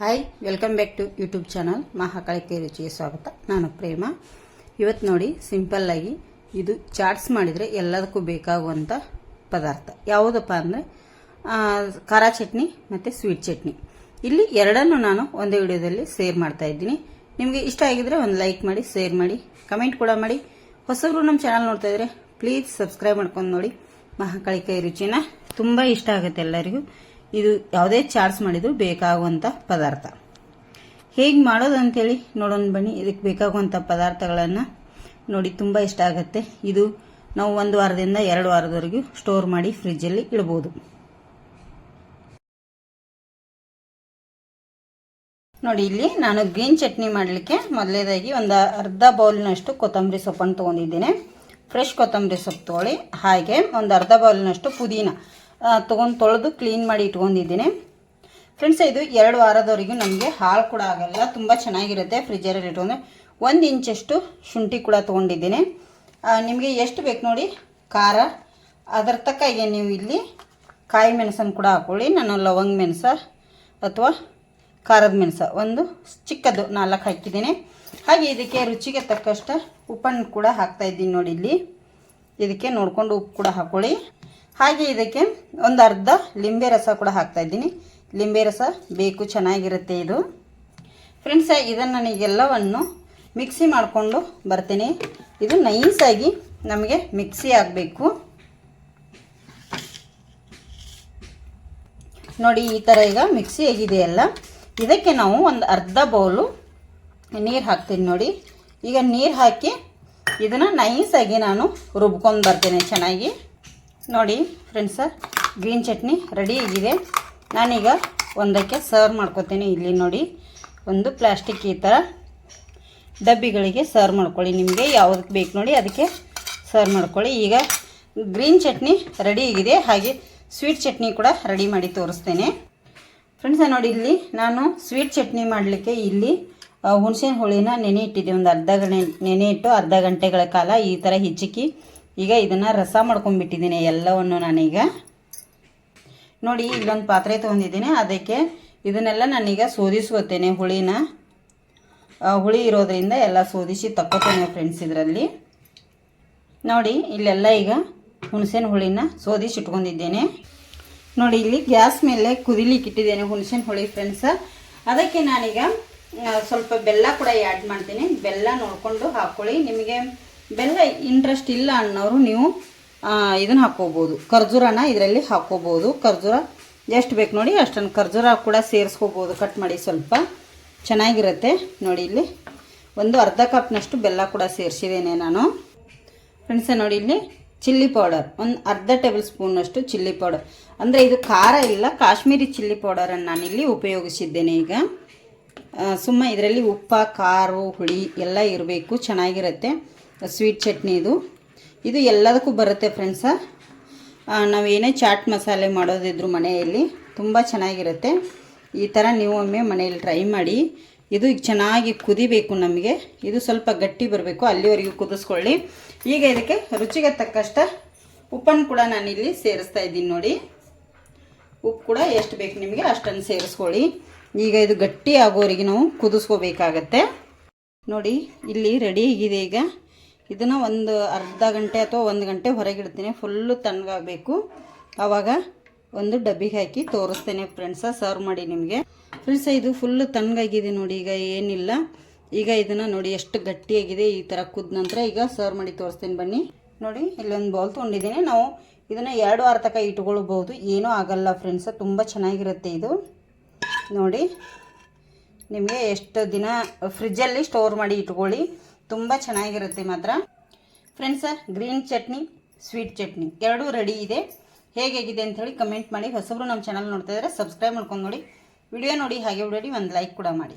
Hi welcome back to YouTube channel ಮಹಾಕಳಿಕೆ ರುಚಿಗೆ ಸ್ವಾಗತ. ನಾನು ಪ್ರೇಮ. ಇವತ್ತು ನೋಡಿ ಸಿಂಪಲ್ಲಾಗಿ ಇದು ಚಾಟ್ಸ್ ಮಾಡಿದರೆ ಎಲ್ಲದಕ್ಕೂ ಬೇಕಾಗುವಂಥ ಪದಾರ್ಥ. ಯಾವುದಪ್ಪ ಅಂದರೆ ಖಾರ ಚಟ್ನಿ ಮತ್ತು ಸ್ವೀಟ್ ಚಟ್ನಿ. ಇಲ್ಲಿ ಎರಡನ್ನು ನಾನು ಒಂದೇ ವಿಡಿಯೋದಲ್ಲಿ ಶೇರ್ ಮಾಡ್ತಾ ಇದ್ದೀನಿ. ನಿಮಗೆ ಇಷ್ಟ ಆಗಿದ್ರೆ ಒಂದು ಲೈಕ್ ಮಾಡಿ ಶೇರ್ ಮಾಡಿ ಕಮೆಂಟ್ ಕೂಡ ಮಾಡಿ. ಹೊಸಬ್ರು ನಮ್ಮ ಚಾನಲ್ ನೋಡ್ತಾ ಇದ್ರೆ ಪ್ಲೀಸ್ ಸಬ್ಸ್ಕ್ರೈಬ್ ಮಾಡ್ಕೊಂಡು ನೋಡಿ. ಮಹಾಕಳಿಕೆ ರುಚಿನ ತುಂಬ ಇಷ್ಟ ಆಗುತ್ತೆ ಎಲ್ಲರಿಗೂ. ಇದು ಯಾವುದೇ ಚಾರ್ಜ್ ಮಾಡಿದ್ರು ಬೇಕಾಗುವಂಥ ಪದಾರ್ಥ. ಹೇಗೆ ಮಾಡೋದು ಅಂತೇಳಿ ನೋಡೋಣ ಬನ್ನಿ. ಇದಕ್ಕೆ ಬೇಕಾಗುವಂಥ ಪದಾರ್ಥಗಳನ್ನು ನೋಡಿ ತುಂಬ ಇಷ್ಟ ಆಗುತ್ತೆ. ಇದು ನಾವು ಒಂದು ವಾರದಿಂದ ಎರಡು ವಾರದವರೆಗೂ ಸ್ಟೋರ್ ಮಾಡಿ ಫ್ರಿಜ್ಜಲ್ಲಿ ಇಡ್ಬೋದು. ನೋಡಿ, ಇಲ್ಲಿ ನಾನು ಗ್ರೀನ್ ಚಟ್ನಿ ಮಾಡಲಿಕ್ಕೆ ಮೊದಲೇದಾಗಿ ಒಂದು ಅರ್ಧ ಬೌಲ್ನಷ್ಟು ಕೊತ್ತಂಬರಿ ಸೊಪ್ಪನ್ನು ತೊಗೊಂಡಿದ್ದೇನೆ. ಫ್ರೆಶ್ ಕೊತ್ತಂಬರಿ ಸೊಪ್ಪು ತೊಗೊಳ್ಳಿ. ಹಾಗೆ ಒಂದು ಅರ್ಧ ಬೌಲ್ನಷ್ಟು ಪುದೀನ. ತೊಗೊಂಡು ತೊಳೆದು ಕ್ಲೀನ್ ಮಾಡಿ ಇಟ್ಕೊಂಡಿದ್ದೀನಿ. ಫ್ರೆಂಡ್ಸ್ ಇದು ಎರಡು ವಾರದವರೆಗೂ ನಮಗೆ ಹಾಳು ಕೂಡ ಆಗಲ್ಲ. ತುಂಬ ಚೆನ್ನಾಗಿರುತ್ತೆ ಫ್ರಿಜ್ಜರಲ್ಲಿ ಇಟ್ಕೊಂಡ್ರೆ. ಒಂದು ಇಂಚಷ್ಟು ಶುಂಠಿ ಕೂಡ ತೊಗೊಂಡಿದ್ದೀನಿ. ನಿಮಗೆ ಎಷ್ಟು ಬೇಕು ನೋಡಿ, ಖಾರ. ಅದರ ತಕ್ಕಾಗೆ ನೀವು ಇಲ್ಲಿ ಕಾಯಿ ಮೆಣಸನ್ನು ಕೂಡ ಹಾಕ್ಕೊಳ್ಳಿ ನಾನು ಲವಂಗ ಮೆಣಸ ಅಥವಾ ಖಾರದ ಮೆಣಸ. ಒಂದು ಚಿಕ್ಕದು ನಾಲ್ಕು ಹಾಕಿದ್ದೀನಿ. ಹಾಗೆ ಇದಕ್ಕೆ ರುಚಿಗೆ ತಕ್ಕಷ್ಟು ಉಪ್ಪನ್ನು ಕೂಡ ಹಾಕ್ತಾಯಿದ್ದೀನಿ ನೋಡಿ ಇಲ್ಲಿ. ಇದಕ್ಕೆ ನೋಡಿಕೊಂಡು ಉಪ್ಪು ಕೂಡ ಹಾಕ್ಕೊಳ್ಳಿ ಹಾಗೆ ಇದಕ್ಕೆ ಒಂದು ಅರ್ಧ ಲಿಂಬೆ ರಸ ಕೂಡ ಹಾಕ್ತಾ ಇದ್ದೀನಿ. ಲಿಂಬೆ ರಸ ಬೇಕು, ಚೆನ್ನಾಗಿರುತ್ತೆ ಇದು. ಫ್ರೆಂಡ್ಸ್, ಇದನ್ನು ನನಗೆಲ್ಲವನ್ನು ಮಿಕ್ಸಿ ಮಾಡಿಕೊಂಡು ಬರ್ತೀನಿ. ಇದು ನೈಸಾಗಿ ನಮಗೆ ಮಿಕ್ಸಿ ಆಗಬೇಕು. ನೋಡಿ, ಈ ಥರ ಈಗ ಮಿಕ್ಸಿ ಆಗಿದೆಯಲ್ಲ ಇದಕ್ಕೆ ನಾವು ಒಂದು ಅರ್ಧ ಬೌಲು ನೀರು ಹಾಕ್ತೀನಿ ನೋಡಿ. ಈಗ ನೀರು ಹಾಕಿ ಇದನ್ನು ನೈಸಾಗಿ ನಾನು ರುಬ್ಕೊಂಡು ಬರ್ತೇನೆ ಚೆನ್ನಾಗಿ. ನೋಡಿ ಫ್ರೆಂಡ್ಸ ಗ್ರೀನ್ ಚಟ್ನಿ ರೆಡಿ ಆಗಿದೆ. ನಾನೀಗ ಒಂದಕ್ಕೆ ಸರ್ವ್ ಮಾಡ್ಕೊತೀನಿ. ಇಲ್ಲಿ ನೋಡಿ, ಒಂದು ಪ್ಲಾಸ್ಟಿಕ್ ಈ ಥರ ಡಬ್ಬಿಗಳಿಗೆ ಸರ್ವ್ ಮಾಡ್ಕೊಳ್ಳಿ. ನಿಮಗೆ ಯಾವುದಕ್ಕೆ ಬೇಕು ನೋಡಿ, ಅದಕ್ಕೆ ಸರ್ವ್ ಮಾಡ್ಕೊಳ್ಳಿ. ಈಗ ಗ್ರೀನ್ ಚಟ್ನಿ ರೆಡಿ ಆಗಿದೆ. ಹಾಗೆ ಸ್ವೀಟ್ ಚಟ್ನಿ ಕೂಡ ರೆಡಿ ಮಾಡಿ ತೋರಿಸ್ತೇನೆ. ಫ್ರೆಂಡ್ಸ ನೋಡಿ ಇಲ್ಲಿ ನಾನು ಸ್ವೀಟ್ ಚಟ್ನಿ ಮಾಡಲಿಕ್ಕೆ ಇಲ್ಲಿ ಹುಣಸೆ ಹುಳಿನ ನೆನೆ ಇಟ್ಟಿದ್ದೆ. ಒಂದು ಅರ್ಧ ಗಂಟೆ ನೆನೆ ಇಟ್ಟು ಅರ್ಧ ಗಂಟೆಗಳ ಕಾಲ ಈ ಥರ ಹಿಚ್ಚಕಿ ಈಗ ಇದನ್ನು ರಸ ಮಾಡ್ಕೊಂಡ್ಬಿಟ್ಟಿದ್ದೀನಿ ಎಲ್ಲವನ್ನು ನಾನೀಗ. ನೋಡಿ, ಇಲ್ಲೊಂದು ಪಾತ್ರೆ ತೊಗೊಂಡಿದ್ದೀನಿ. ಅದಕ್ಕೆ ಇದನ್ನೆಲ್ಲ ನಾನೀಗ ಸೋದಿಸ್ಕೋತೇನೆ ಹುಳಿನ. ಹುಳಿ ಇರೋದ್ರಿಂದ ಎಲ್ಲ ಶೋಧಿಸಿ ತಕ್ಕೊತೇನೆ ಫ್ರೆಂಡ್ಸ್ ಇದರಲ್ಲಿ. ನೋಡಿ, ಇಲ್ಲೆಲ್ಲ ಈಗ ಹುಣಸೆನ ಹುಳಿನ ಶೋಧಿಸಿ ಇಟ್ಕೊಂಡಿದ್ದೇನೆ. ನೋಡಿ, ಇಲ್ಲಿ ಗ್ಯಾಸ್ ಮೇಲೆ ಕುದಿಲಿಕ್ಕೆ ಇಟ್ಟಿದ್ದೇನೆ ಹುಣಸೆನ ಹುಳಿ ಫ್ರೆಂಡ್ಸ ಅದಕ್ಕೆ ನಾನೀಗ ಸ್ವಲ್ಪ ಬೆಲ್ಲ ಕೂಡ ಆ್ಯಡ್ ಮಾಡ್ತೀನಿ. ಬೆಲ್ಲ ನೋಡಿಕೊಂಡು ಹಾಕ್ಕೊಳ್ಳಿ ನಿಮಗೆ ಬೆಲ್ಲ ಇಂಟ್ರೆಸ್ಟ್ ಇಲ್ಲ ಅನ್ನೋರು ನೀವು ಇದನ್ನು ಹಾಕ್ಕೋಬೋದು. ಖರ್ಜೂರನ ಇದರಲ್ಲಿ ಹಾಕ್ಕೋಬೋದು. ಖರ್ಜೂರ ಎಷ್ಟು ಬೇಕು ನೋಡಿ ಅಷ್ಟನ್ನು ಖರ್ಜೂರ ಕೂಡ ಸೇರಿಸ್ಕೋಬೋದು. ಕಟ್ ಮಾಡಿ ಸ್ವಲ್ಪ. ಚೆನ್ನಾಗಿರುತ್ತೆ ನೋಡಿ ಇಲ್ಲಿ. ಒಂದು ಅರ್ಧ ಕಪ್ನಷ್ಟು ಬೆಲ್ಲ ಕೂಡ ಸೇರಿಸಿದ್ದೇನೆ ನಾನು. ಫ್ರೆಂಡ್ಸ ನೋಡಿ ಇಲ್ಲಿ ಚಿಲ್ಲಿ ಪೌಡರ್ ಒಂದು ಅರ್ಧ ಟೇಬಲ್ ಸ್ಪೂನಷ್ಟು ಚಿಲ್ಲಿ ಪೌಡರ್ ಅಂದರೆ ಇದು ಖಾರ ಇಲ್ಲ, ಕಾಶ್ಮೀರಿ ಚಿಲ್ಲಿ ಪೌಡರನ್ನು ನಾನಿಲ್ಲಿ ಉಪಯೋಗಿಸಿದ್ದೇನೆ ಈಗ. ಸುಮ್ಮ ಇದರಲ್ಲಿ ಉಪ್ಪ, ಖಾರ, ಹುಳಿ ಎಲ್ಲ ಇರಬೇಕು, ಚೆನ್ನಾಗಿರುತ್ತೆ. ಸ್ವೀಟ್ ಚಟ್ನಿ ಇದು. ಇದು ಎಲ್ಲದಕ್ಕೂ ಬರುತ್ತೆ ಫ್ರೆಂಡ್ಸ ನಾವು ಏನೇ ಚಾಟ್ ಮಸಾಲೆ ಮಾಡೋದಿದ್ರು ಮನೆಯಲ್ಲಿ ತುಂಬ ಚೆನ್ನಾಗಿರುತ್ತೆ. ಈ ಥರ ನೀವು ಒಮ್ಮೆ ಮನೆಯಲ್ಲಿ ಟ್ರೈ ಮಾಡಿ. ಇದು ಚೆನ್ನಾಗಿ ಕುದಿಬೇಕು ನಮಗೆ. ಇದು ಸ್ವಲ್ಪ ಗಟ್ಟಿ ಬರಬೇಕು, ಅಲ್ಲಿವರೆಗೂ ಕುದಿಸ್ಕೊಳ್ಳಿ. ಈಗ ಇದಕ್ಕೆ ರುಚಿಗೆ ತಕ್ಕಷ್ಟ ಉಪ್ಪನ್ನು ಕೂಡ ನಾನಿಲ್ಲಿ ಸೇರಿಸ್ತಾ ಇದ್ದೀನಿ ನೋಡಿ. ಉಪ್ಪು ಕೂಡ ಎಷ್ಟು ಬೇಕು ನಿಮಗೆ ಅಷ್ಟನ್ನು ಸೇರಿಸ್ಕೊಳ್ಳಿ. ಈಗ ಇದು ಗಟ್ಟಿ ಆಗೋವರೆಗೆ ನಾವು ಕುದಿಸ್ಕೋಬೇಕಾಗತ್ತೆ. ನೋಡಿ, ಇಲ್ಲಿ ರೆಡಿ ಆಗಿದೆ ಈಗ. ಇದನ್ನು ಒಂದು ಅರ್ಧ ಗಂಟೆ ಅಥವಾ ಒಂದು ಗಂಟೆ ಹೊರಗಿಡ್ತೀನಿ ಫುಲ್ಲು ತಣ್ಣಗಾಗಬೇಕು. ಆವಾಗ ಒಂದು ಡಬ್ಬಿಗೆ ಹಾಕಿ ತೋರಿಸ್ತೇನೆ ಫ್ರೆಂಡ್ಸ ಸರ್ವ್ ಮಾಡಿ ನಿಮಗೆ. ಫ್ರೆಂಡ್ಸ ಇದು ಫುಲ್ಲು ತಣ್ಣಗಾಗಿದೆ ನೋಡಿ, ಈಗ ಏನಿಲ್ಲ. ಈಗ ಇದನ್ನು ನೋಡಿ ಎಷ್ಟು ಗಟ್ಟಿಯಾಗಿದೆ ಈ ಥರ ಕುದ್ದ ನಂತರ ಈಗ ಸರ್ವ್ ಮಾಡಿ ತೋರಿಸ್ತೇನೆ ಬನ್ನಿ. ನೋಡಿ, ಇಲ್ಲೊಂದು ಬೌಲ್ ತೊಗೊಂಡಿದ್ದೀನಿ. ನಾವು ಇದನ್ನು ಎರಡು ವಾರ ತನಕ ಇಟ್ಕೊಳ್ಬೋದು ಏನೂ ಆಗಲ್ಲ ಫ್ರೆಂಡ್ಸ ತುಂಬ ಚೆನ್ನಾಗಿರುತ್ತೆ ಇದು. ನೋಡಿ, ನಿಮಗೆ ಎಷ್ಟು ದಿನ ಫ್ರಿಜ್ಜಲ್ಲಿ ಸ್ಟೋರ್ ಮಾಡಿ ಇಟ್ಕೊಳ್ಳಿ. ತುಂಬ ಚೆನ್ನಾಗಿರುತ್ತೆ ಮಾತ್ರ. Friends green chutney sweet chutney ಎರಡೂ ರೆಡಿ ಇದೆ. ಹೇಗಿದೆ ಅಂತ ಹೇಳಿ ಕಮೆಂಟ್ ಮಾಡಿ. ಹೊಸಬ್ರು ನಮ್ಮ ಚಾನಲ್ ನೋಡ್ತಾ ಇದ್ದಾರೆ ಸಬ್ಸ್ಕ್ರೈಬ್ ಮಾಡ್ಕೊಂಡು ನೋಡಿ. ವಿಡಿಯೋ ನೋಡಿ, ಹಾಗೆ ಬಿಡಿ ಒಂದು ಲೈಕ್ ಕೂಡ ಮಾಡಿ.